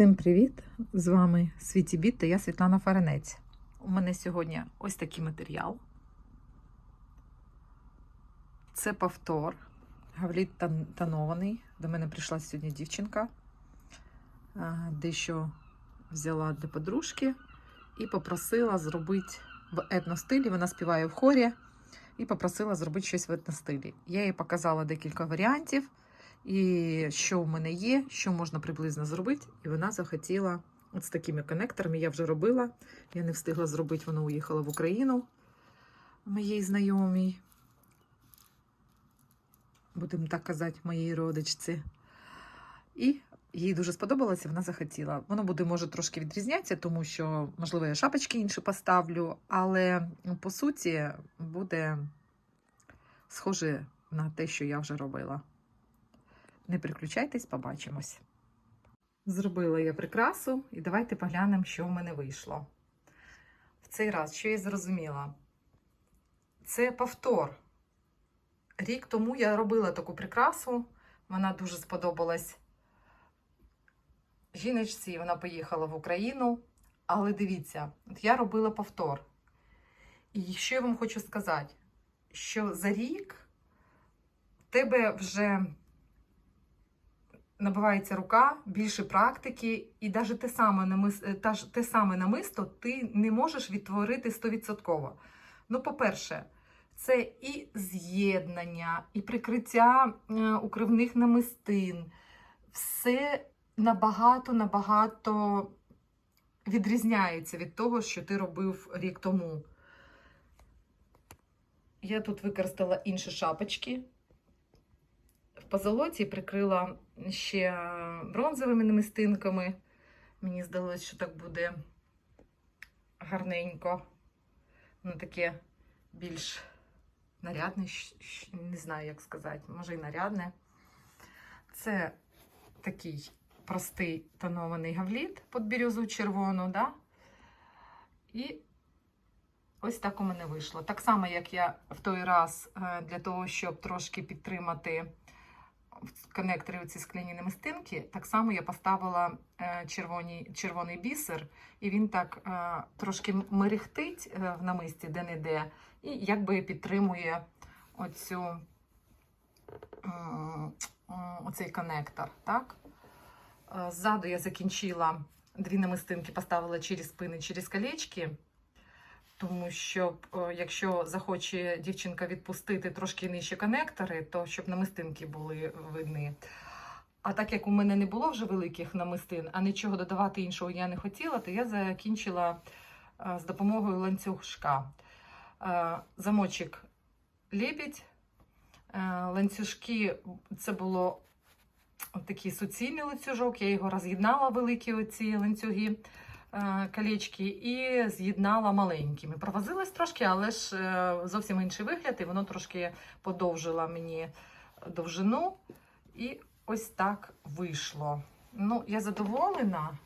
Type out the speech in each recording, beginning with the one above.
Всім привіт! З вами Світі Біт та я Світлана Фаренець. У мене сьогодні ось такий матеріал. Це повтор. Гавліт тонований. До мене прийшла сьогодні дівчинка. Дещо взяла для подружки і попросила зробити в етностилі. Вона співає в хорі і попросила зробити щось в етностилі. Я їй показала декілька варіантів і що в мене є, що можна приблизно зробити. І вона захотіла от з такими коннекторами. Я вже робила. Я не встигла зробити, вона уїхала в Україну моїй знайомій. Будемо так казати, моїй родичці. І їй дуже сподобалося, вона захотіла. Воно буде, може, трошки відрізнятися, тому що, можливо, я шапочки інші поставлю, але ну, по суті буде схоже на те, що я вже робила. Не переключайтесь, побачимось. Зробила я прикрасу, і давайте поглянемо, що в мене вийшло. В цей раз, що я зрозуміла, це повтор. Рік тому я робила таку прикрасу, вона дуже сподобалась жіночці, вона поїхала в Україну. Але дивіться, от я робила повтор. І що я вам хочу сказати, що за рік в тебе вже набивається рука, більше практики, і навіть те саме, намис... е, те саме намисто ти не можеш відтворити 100%. Ну, по-перше, це і з'єднання, і прикриття е, укривних намистин. Все набагато-набагато відрізняється від того, що ти робив рік тому. Я тут використала інші шапочки. Позолоті прикрила ще бронзовими намистинками. Мені здалося, що так буде гарненько. Ну, таке більш нарядне, не знаю, як сказати, може і нарядне. Це такий простий тонований гавліт під бірюзу червону, да? І ось так у мене вийшло. Так само, як я в той раз е, для того, щоб трошки підтримати в коннекторі оці скляні намистинки, так само я поставила е, червоні, червоний бісер, і він так е, трошки мерехтить е, в намисті де-не-де, і якби підтримує оцю, оцей коннектор. Так? Ззаду я закінчила дві намистинки, поставила через спини, через колечки. Тому що, е, якщо захоче дівчинка відпустити трошки нижче конектори, то щоб намистинки були видні. А так як у мене не було вже великих намистин, а нічого додавати іншого я не хотіла, то я закінчила е, з допомогою ланцюжка. Е, Замочок лебідь. Ланцюжки це було такий суцільний ланцюжок, я його роз'єднала великі оці ланцюги колечки і з'єднала маленькими. Провозилась трошки, але ж е, зовсім інший вигляд, і воно трошки подовжило мені довжину. І ось так вийшло. Ну, я задоволена.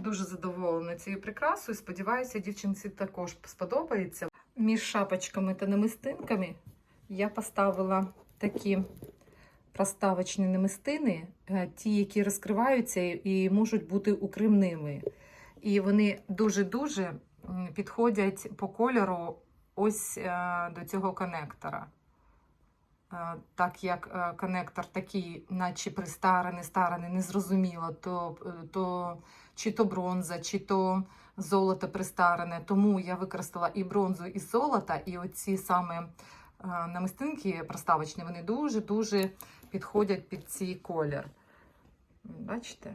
Дуже задоволена цією прикрасою. Сподіваюся, дівчинці також сподобається. Між шапочками та намистинками я поставила такі проставочні намистини, е, ті, які розкриваються і можуть бути укривними. І вони дуже-дуже підходять по кольору ось е, до цього конектора. Е, Так як конектор такий, наче пристарений, старений, незрозуміло, то, то чи то бронза, чи то золото пристарене. Тому я використала і бронзу, і золото, і оці саме намистинки проставочні, вони дуже-дуже підходять під цей колір. Бачите?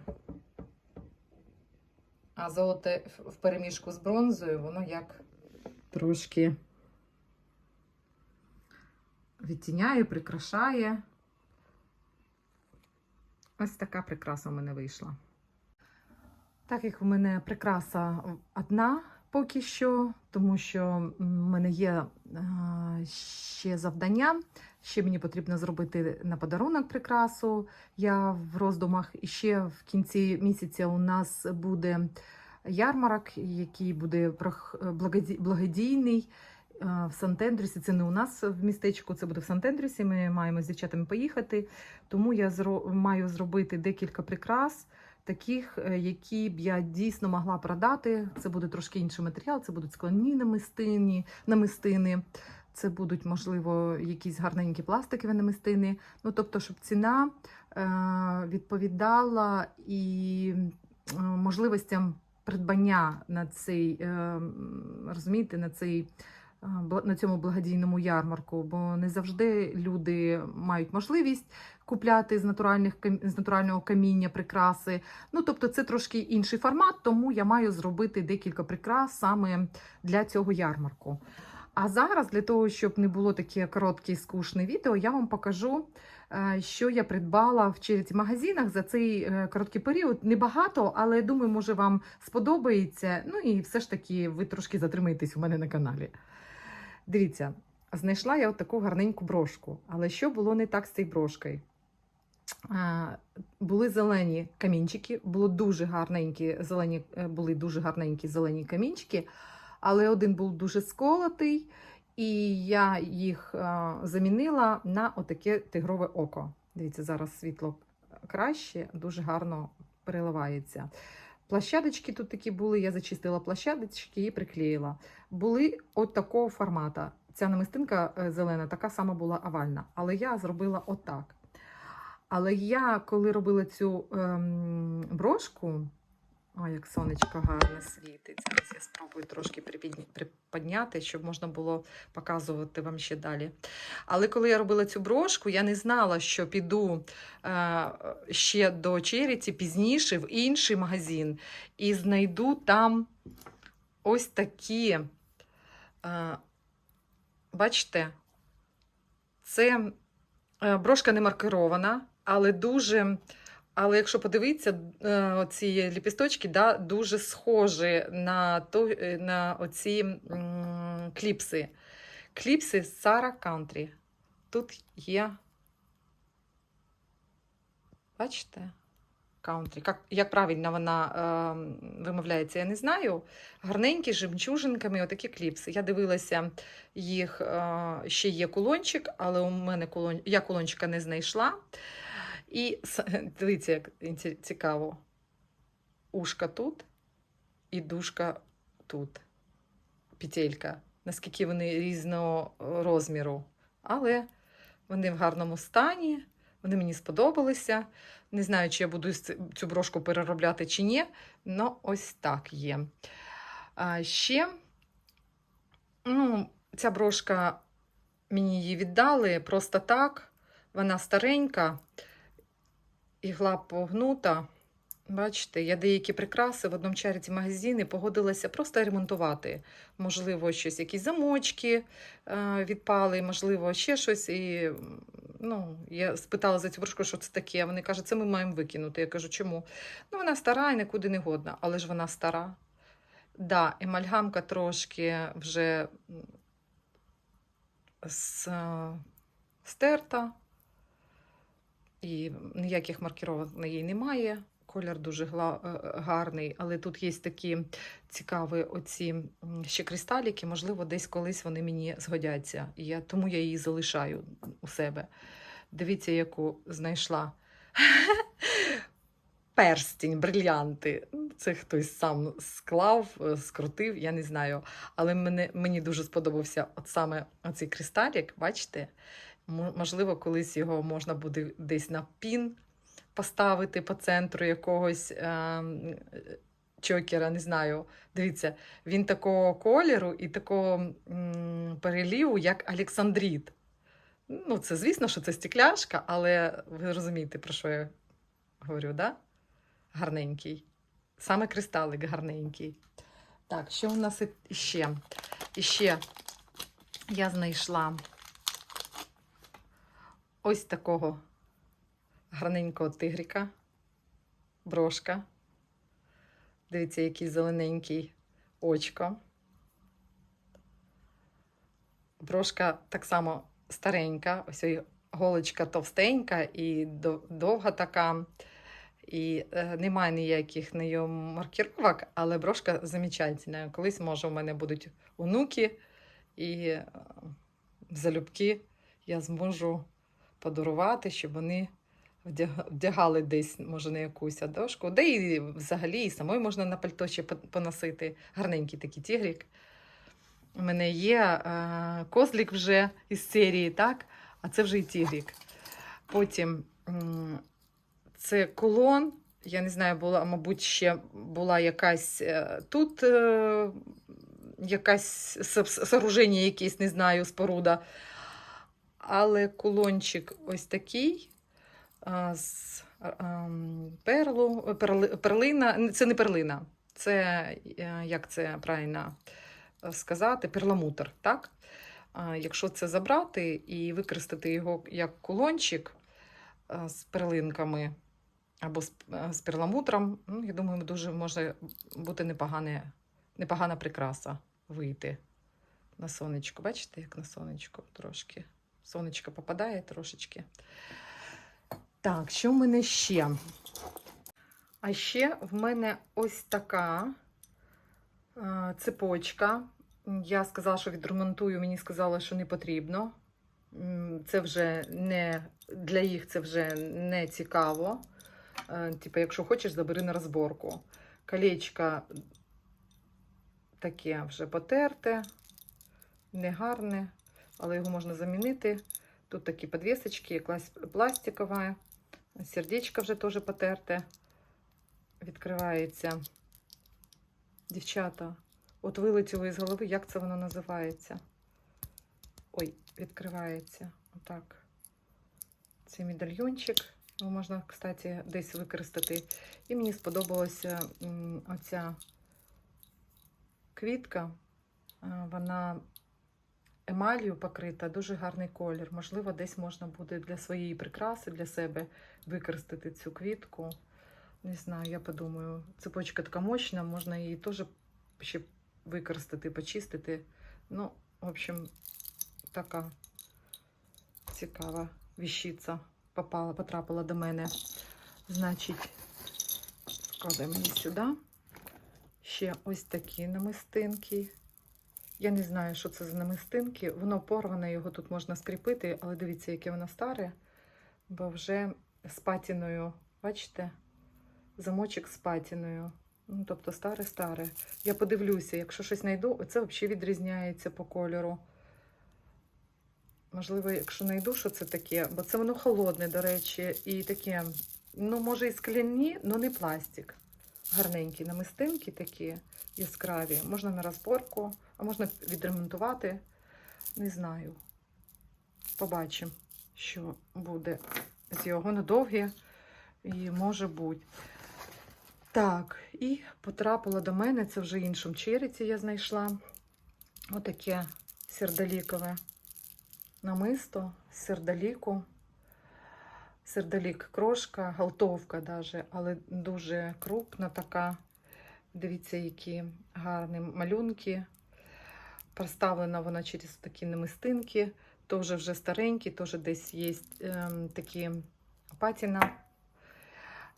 А золото в- в переміжку з бронзою, воно як трошки відтіняє, прикрашає. Ось така прикраса у мене вийшла. Так як у мене прикраса одна поки що, тому що в мене є е, ще завдання. Ще мені потрібно зробити на подарунок прикрасу. Я в роздумах і ще в кінці місяця у нас буде ярмарок, який буде благодійний. в Сантендрюсі. Це не у нас в містечку, це буде в Сантендрюсі. Ми маємо з дівчатами поїхати. Тому я маю зробити декілька прикрас, таких, е, які б я дійсно могла продати. Це буде трошки інший матеріал, це будуть скляні намистині, намистини. Це будуть, можливо, якісь гарненькі пластикові намистини. Ну, тобто, щоб ціна е, відповідала і е, можливостям придбання на цей, розумієте, на цей. На цьому благодійному ярмарку, бо не завжди люди мають можливість купляти з натуральних з натурального каміння прикраси. Ну тобто, це трошки інший формат, тому я маю зробити декілька прикрас саме для цього ярмарку. А зараз, для того, щоб не було таке коротке і скучне відео, я вам покажу, е, що я придбала в череті магазинах за цей е, короткий період. Небагато, але думаю, може вам сподобається. Ну і все ж таки ви трошки затримаєтесь у мене на каналі. Дивіться, знайшла я от таку гарненьку брошку. Але що було не так з цією брошкою? Були зелені камінчики, було дуже гарненькі зелені, е, були дуже гарненькі зелені камінчики, але один був дуже сколотий, і я їх замінила на отаке тигрове око. Дивіться, зараз світло краще, дуже гарно переливається. Площадочки тут такі були, я зачистила площадочки і приклеїла. Були от такого формату. Ця намистинка е, зелена така сама була овальна, але я зробила отак. Але я, коли робила цю ем, брошку, ой, як сонечко гарне світить. Зараз я спробую трошки приподняти, щоб можна було показувати вам ще далі. Але коли я робила цю брошку, я не знала, що піду е, ще до Черіті пізніше в інший магазин і знайду там ось такі. Е, бачите, це е, брошка не маркирована, але дуже. Але якщо подивитися, е, ці ліпісточки да, дуже схожі на, то, е, на оці м, кліпси. Кліпси Sara Country. Тут є. Бачите? Country. Як, як правильно вона е, вимовляється, я не знаю. Гарненькі, жемчужинками, отакі кліпси. Я дивилася, їх е, ще є кулончик, але у мене кулон... я кулончика не знайшла. І дивіться, як цікаво. Ушка тут і дужка тут. Петелька. Наскільки вони різного розміру. Але вони в гарному стані, вони мені сподобалися. Не знаю, чи я буду цю брошку переробляти чи ні, але ось так є. А ще ну, ця брошка мені її віддали просто так. Вона старенька, ігла погнута. Бачите, я деякі прикраси в одному чаріті магазині погодилася просто ремонтувати. Можливо, щось, якісь замочки е, відпали, можливо, ще щось. І ну, я спитала за цю брошку, що це таке. Вони кажуть, це ми маємо викинути. Я кажу, чому? Ну, вона стара і нікуди не годна, але ж вона стара. Да, емальгамка трошки вже е, стерта, і ніяких їй немає. Колір дуже е, гарний, але тут є такі цікаві оці ще кристаліки, можливо, десь колись вони мені згодяться. Я, тому я її залишаю у себе. Дивіться, яку знайшла. Перстінь, брильянти. Це хтось сам склав, е, скрутив, я не знаю. Але мене, мені дуже сподобався от саме оцей кристалік, бачите? Мо- Можливо, колись його можна буде десь на пін поставити по центру якогось е, чокера, не знаю. Дивіться, він такого кольору і такого м, переліву, як Олександрит. Ну, це звісно, що це стекляшка, але ви розумієте, про що я говорю, да? Гарненький. Саме кристалик гарненький. Так, що у нас іще? Іще я знайшла ось такого гарненького тигрика, брошка. Дивіться, який зелененький очко. Брошка так само старенька, ось голочка товстенька і довга така. І е, немає ніяких на ньому маркировок, але брошка замечательна. Колись, може, у мене будуть онуки, і е, залюбки я зможу подарувати, щоб вони вдягали десь, може, на якусь дошку. Де і взагалі і самої можна на пальто ще поносити. Гарненький такий тігрик. У мене є е, козлік вже із серії, так? А це вже і тігрик. Потім це колон. Я не знаю, була, мабуть, ще була якась е, тут е, якась сооруження, якесь, не знаю, споруда. Але кулончик ось такий з перлу, перли, перлина. Це не перлина, це е, як це правильно е, сказати, перламутр. Так? Якщо це забрати і використати його як кулончик е, з перлинками або з перламутром, ну, я думаю, дуже може бути непогане, непогана прикраса вийти на сонечко. Бачите, як на сонечко трошки. Сонечко попадає трошечки. Так, що в мене ще? А ще в мене ось така е, цепочка. Я сказала, що відремонтую, мені сказали, що не потрібно. Це вже не для їх це вже не цікаво. Е, Типу, якщо хочеш, забери на розборку. Колечко таке вже потерте, негарне, але його можна замінити. Тут такі підвісочки, пластикова, сердечко вже теж потерте. Відкривається. Дівчата, от вилетіло із голови, як це воно називається? Ой, відкривається. Отак. Цей медальйончик. Його можна, кстати, десь використати. І мені сподобалася оця квітка. Вона емалію покрита, дуже гарний колір. Можливо, десь можна буде для своєї прикраси, для себе використати цю квітку. Не знаю, я подумаю. Цепочка така мощна, можна її теж ще використати, почистити. Ну, в общем, така цікава віщиця попала, потрапила до мене. Значить, складаємо її сюди. Ще ось такі намистинки. Я не знаю, що це за намистинки. Воно порване, його тут можна скріпити, але дивіться, яке воно старе, бо вже з патіною, бачите, замочок з патіною. Ну, тобто старе-старе. Я подивлюся, якщо щось знайду, оце взагалі відрізняється по кольору. Можливо, якщо знайду, що це таке, бо це воно холодне, до речі, і таке, ну, може, і скляні, але не пластик. Гарненькі намистинки такі яскраві. Можна на розборку, а можна відремонтувати. Не знаю. Побачимо, що буде з його недовгі і може бути. Так, і потрапила до мене, це вже іншому череці я знайшла. Отаке сердолікове намисто з сердоліку. Сердолік крошка, галтовка даже, але дуже крупна така. Дивіться, які гарні малюнки. Проставлена вона через такі намистинки. Теж вже старенькі, теж десь є ем, такі патіна.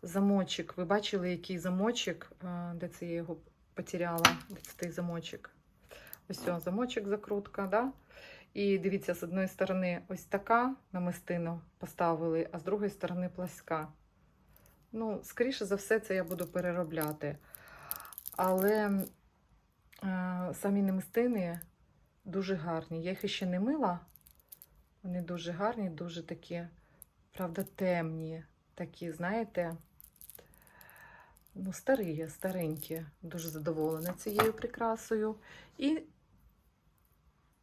Замочок. Ви бачили, який замочок? Е, Де це я його потеряла? Де це той замочок? Ось замочок, закрутка, да? І дивіться, з одної сторони ось така намистину поставили, а з другої сторони пласка. Ну, скоріше за все, це я буду переробляти. Але е, самі намистини дуже гарні. Я їх ще не мила. Вони дуже гарні, дуже такі, правда, темні. Такі, знаєте, ну, старі, старенькі. Дуже задоволена цією прикрасою. І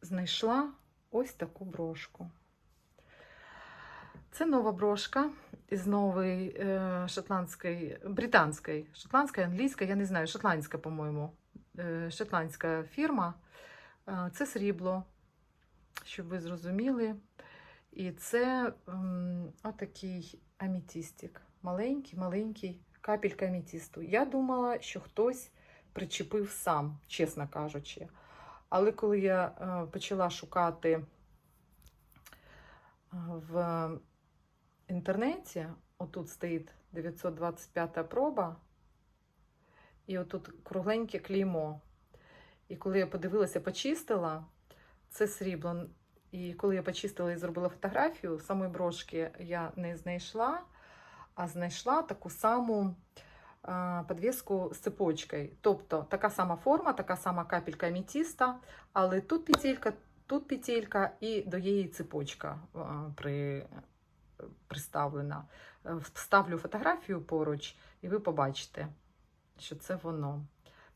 знайшла ось таку брошку. Це нова брошка із нової е, шотландської, британської, шотландська, англійська, я не знаю, шотландська, по-моєму, е, шотландська фірма. Е, це срібло, щоб ви зрозуміли. І це м, отакий амітістик. Маленький, маленький капелька амітісту. Я думала, що хтось причепив сам, чесно кажучи. Але коли я е, почала шукати е, в інтернеті, отут стоїть 925 проба, і отут кругленьке клеймо. І коли я подивилася, почистила, це срібло. І коли я почистила і зробила фотографію, самої брошки я не знайшла, а знайшла таку саму а, підвіску з цепочкою. Тобто така сама форма, така сама капелька аметиста, але тут петелька, тут петелька і до її цепочка при, приставлена. Е, Вставлю фотографію поруч, і ви побачите, що це воно.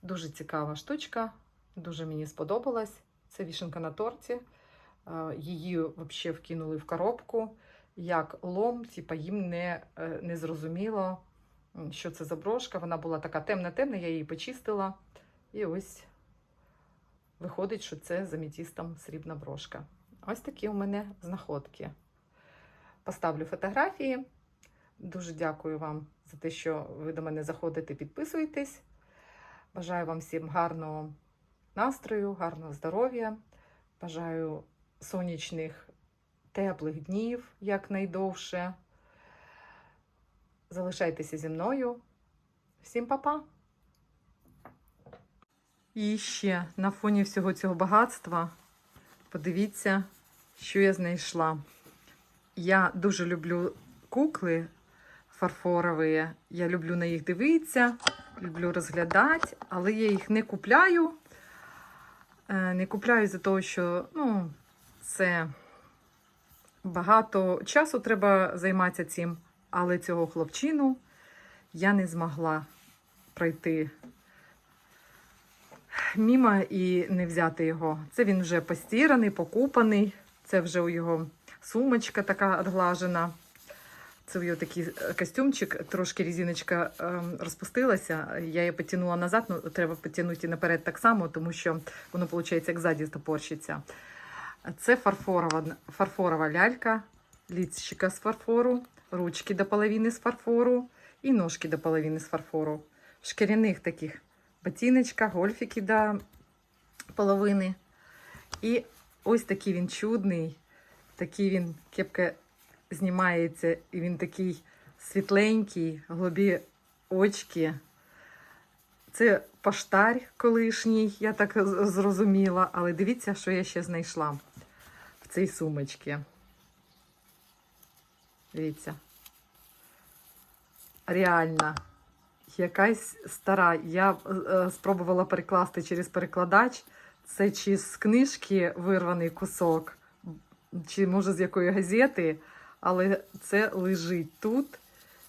Дуже цікава штучка, дуже мені сподобалась. Це вішенка на торті. Е, Її взагалі вкинули в коробку як лом, типа їм не, е, не зрозуміло, що це за брошка. Вона була така темна-темна, я її почистила. І ось виходить, що це з аметистом срібна брошка. Ось такі у мене знаходки. Поставлю фотографії. Дуже дякую вам за те, що ви до мене заходите, підписуєтесь. Бажаю вам всім гарного настрою, гарного здоров'я. Бажаю сонячних, теплих днів якнайдовше. Залишайтеся зі мною. Всім па-па! І ще на фоні всього цього багатства подивіться, що я знайшла. Я дуже люблю кукли фарфорові. Я люблю на їх дивитися, люблю розглядати, але я їх не купляю. Е, Не купляю за того, що ну, це багато часу треба займатися цим, але цього хлопчину я не змогла пройти мімо і не взяти його. Це він вже постіраний, покупаний. Це вже у його сумочка така відглажена. Це у його такий е, костюмчик, трошки різиночка ем, розпустилася. Я її потягнула назад, ну треба потягнути і наперед так само, тому що воно, виходить, як ззаді стопорщиться. Це фарфорова, фарфорова лялька, ліцчика з фарфору, ручки до половини з фарфору і ножки до половини з фарфору. В шкіряних таких ботиночках, гольфіки до половини. І ось такий він чудний, такий він кепка знімається, і він такий світленький, голубі очки. Це поштарь колишній, я так зрозуміла. Але дивіться, що я ще знайшла в цій сумочці. Дивіться. Реально, якась стара. Я е, спробувала перекласти через перекладач. Це чи з книжки вирваний кусок, чи може з якої газети, але це лежить тут.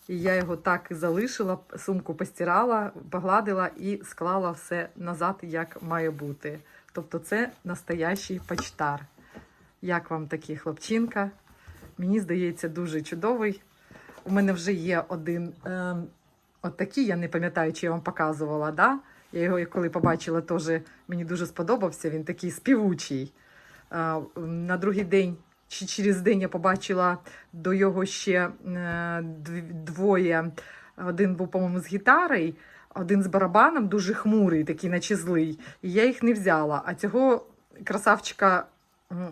І я його так і залишила, сумку постирала, погладила і склала все назад, як має бути. Тобто це настоящий почтар. Як вам такий хлопчинка? Мені здається, дуже чудовий. У мене вже є один е, от такий, я не пам'ятаю, чи я вам показувала. Да? Я його коли побачила, теж мені дуже сподобався. Він такий співучий. Е, на другий день чи через день я побачила до його ще е, двоє. Один був, по-моєму, з гітарою, один з барабаном, дуже хмурий, такий, наче злий. І я їх не взяла. А цього красавчика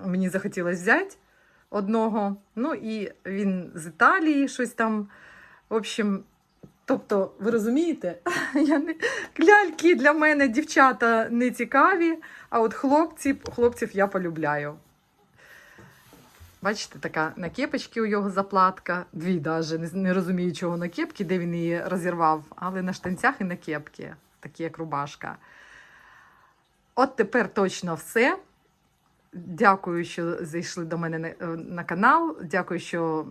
мені захотілося взяти одного. Ну і він з Італії щось там. В общем, тобто, ви розумієте, я не... ляльки для мене дівчата не цікаві, а от хлопці, хлопців я полюбляю. Бачите, така на кепочці у його заплатка. Дві. Не, не розумію, чого на кепці, де він її розірвав, але на штанцях і на кепці, такі як рубашка. От тепер точно все. Дякую, що зайшли до мене на, е, на канал. Дякую, що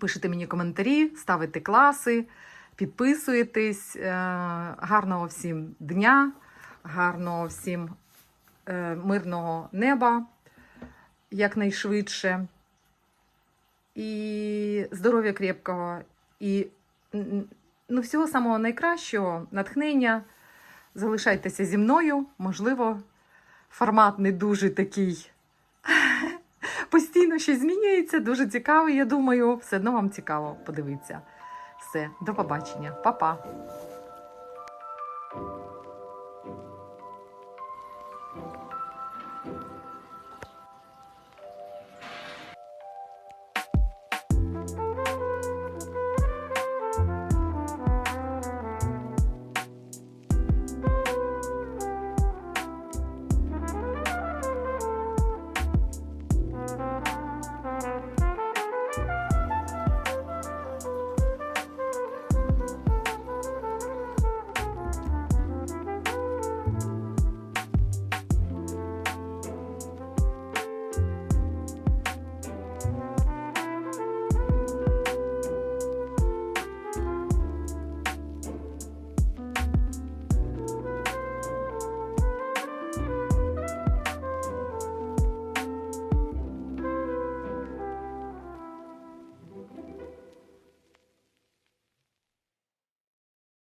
пишете мені коментарі, ставите класи, підписуєтесь. Е, Гарного всім дня, гарного всім е, мирного неба якнайшвидше. І здоров'я крепкого, і ну, всього самого найкращого, натхнення. Залишайтеся зі мною. Можливо, формат не дуже такий. Постійно щось змінюється, дуже цікавий. Я думаю, все одно вам цікаво подивитися. Все, до побачення, Па-па.